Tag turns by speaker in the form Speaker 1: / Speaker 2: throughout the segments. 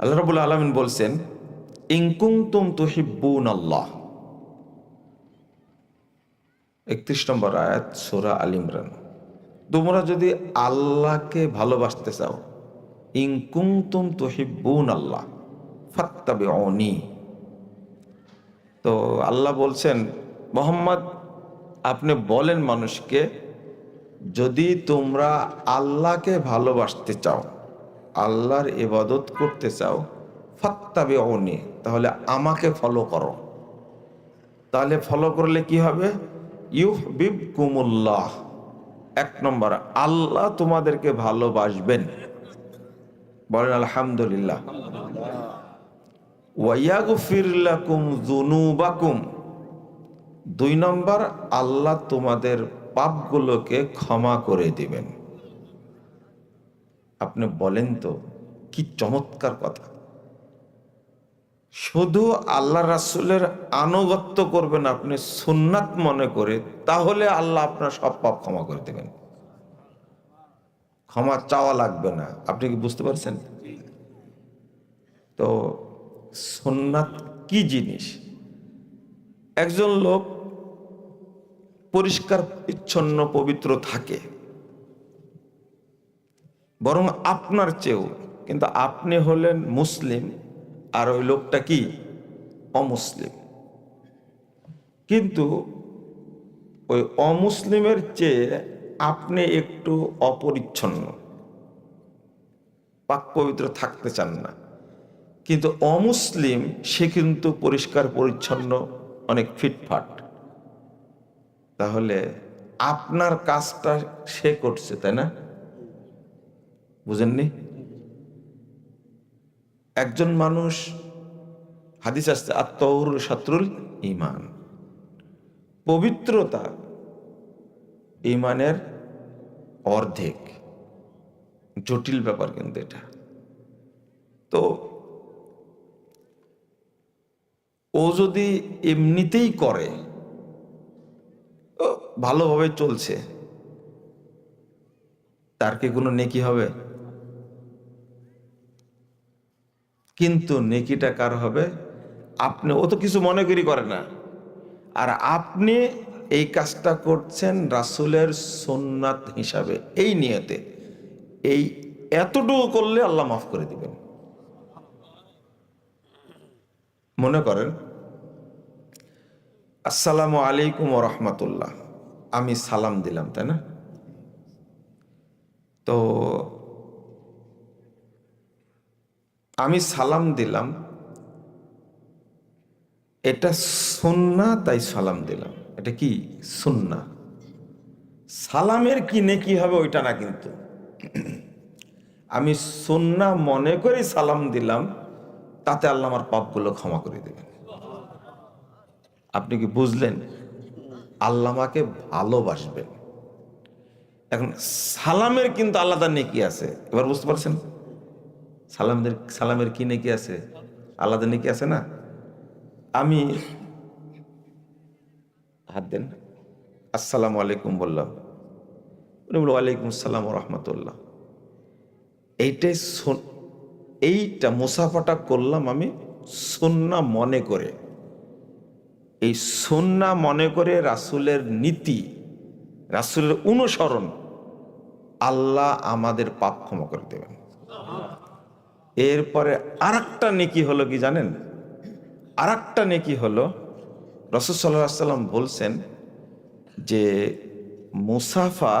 Speaker 1: আল্লাহ রবুল আলমিন বলছেন ইংকুং তুম তুহিব্বুন আল্লাহ একত্রিশ নম্বর আয়াত, সোরা আল ইমরান। তোমরা যদি আল্লাহকে ভালোবাসতে চাও ইংকুং তুম তুহিব্বুন আল্লাহ ফাত্তাবে অনি তো আল্লাহ বলছেন, মোহাম্মদ, আপনি বলেন মানুষকে, যদি তোমরা আল্লাহকে ভালোবাসতে চাও আল্লাহর ইবাদত করতে চাও ফাত্তাবে অনি তাহলে আমাকে ফলো করো। তাহলে ফলো করলে কি হবে? ইউহবিব কুমুল্লাহ এক নম্বর, আল্লাহ তোমাদেরকে ভালোবাসবেন। বলেন আলহামদুলিল্লাহ। যুনুবাকুম। দুই নম্বর, আল্লাহ তোমাদের পাপগুলোকে ক্ষমা করে দিবেন। আপনি বলেন তো, কি চমৎকার কথা। শুধু আল্লাহ রাসুলের আনুগত্য করবেন আপনি সুন্নাত মনে করে, তাহলে আল্লাহ আপনার সব পাপ ক্ষমা করে দেবেন। ক্ষমা চাওয়া লাগবে না, আপনি কি বুঝতে পারছেন? তো সুন্নাত কি জিনিস? একজন লোক পরিষ্কার পরিচ্ছন্ন পবিত্র থাকে। বরং আপনার চেয়েও। কিন্তু আপনি হলেন মুসলিম, আর ওই লোকটা কি? অমুসলিম। কিন্তু ওই অমুসলিমের চেয়ে আপনি একটু অপরিচ্ছন্ন। পাক পবিত্র থাকতে চান না। কিন্তু অমুসলিম, সে কিন্তু পরিষ্কার, পরিচ্ছন্ন, অনেক ফিটফাট। তাহলে আপনার কাজটা সে করছে, তাই না? বুঝেননি? একজন মানুষ, হাদিস আসছে আত্মর শত্রুল ইমান পবিত্রতা ইমানের অর্ধেক। জটিল ব্যাপার কিন্তু এটা। তো ও যদি এমনিতেই করে ভালোভাবে চলছে, তার কি কোনো নেকি হবে? কিন্তু নেকিটা কার হবে? আপনি, ও তো কিছু মনে করি করে না। আর আপনি এই কাজটা করছেন রাসুলের সোননাথ হিসাবে, এই নিয়তে। এই এতটুকু করলে আল্লাহ মাফ করে দিবেন। মনে করেন, আসসালামু আলাইকুম রহমতুল্লাহ। আমি সালাম দিলাম, তাই না? তো আমি সালাম দিলাম। এটা সুন্না, তাই সালাম দিলাম। এটা কি? সুন্না। সালামের কি নেকি হবে ওইটা না কিন্তু। আমি সুন্না মনে করে সালাম দিলাম, তাতে আল্লাহ আমার পাপগুলো ক্ষমা করে দেবেন। আপনি কি বুঝলেন? আল্লাহ আমাকে ভালোবাসবেন। এখন সালামের কিন্তু আলাদা নেকি আছে। এবার বুঝতে পারছেন? সালামদের সালামের কি নেকি আছে? আলাদা নেকি আছে না? আমি হাত দেন। আসসালামু আলাইকুম বললাম। উনি বলল, ওয়ালাইকুম আসসালাম রহমতুল্লাহ। এইটাই এইটা মুসাফাটা করলাম আমি সন্না মনে করে। এই সন্না মনে করে রাসুলের নীতি, রাসুলের অনুসরণ আল্লাহ আমাদের পাপ ক্ষমা করে দেবেন। এরপরে আর একটা নেকি হলো কি জানেন? আর একটা নেকি হলো, রসুল সাল্লাহ সাল্লাম বলছেন যে মুসাফা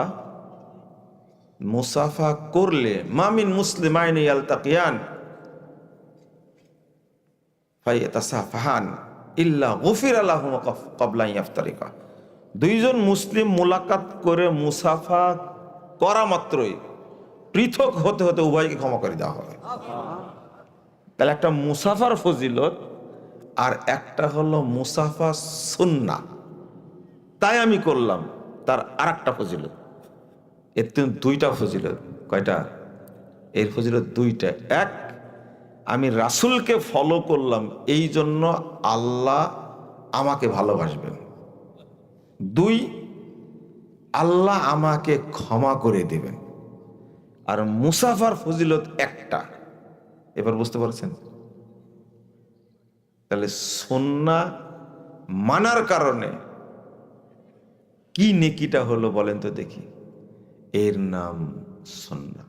Speaker 1: মুসাফা করলে মামিন মুসলিম আইনি আলতাকিয়ান ফাহান ইল্লা গফির আল্লাহ কবলা দুইজন মুসলিম মোলাকাত করে মুসাফা করা মাত্রই পৃথক হতে হতে উভয়কে ক্ষমা করে দেওয়া হবে। তাহলে একটা মুসাফার ফজিলত, আর একটা হলো মুসাফা সুন্না তাই আমি করলাম, তার আর একটা ফজিলত। এর তো দুইটা ফজিলত। কয়টা? এর ফজিলত দুইটা। এক, আমি রাসুলকে ফলো করলাম, এই জন্য আল্লাহ আমাকে ভালোবাসবেন। দুই, আল্লাহ আমাকে ক্ষমা করে দেবেন। আর মুসাফার ফজিলত একটা। এবার বুঝতে পারছেন? তাহলে সন্না মানার কারণে কি নেকিটা হলো বলেন তো দেখি। এর নাম সন্না।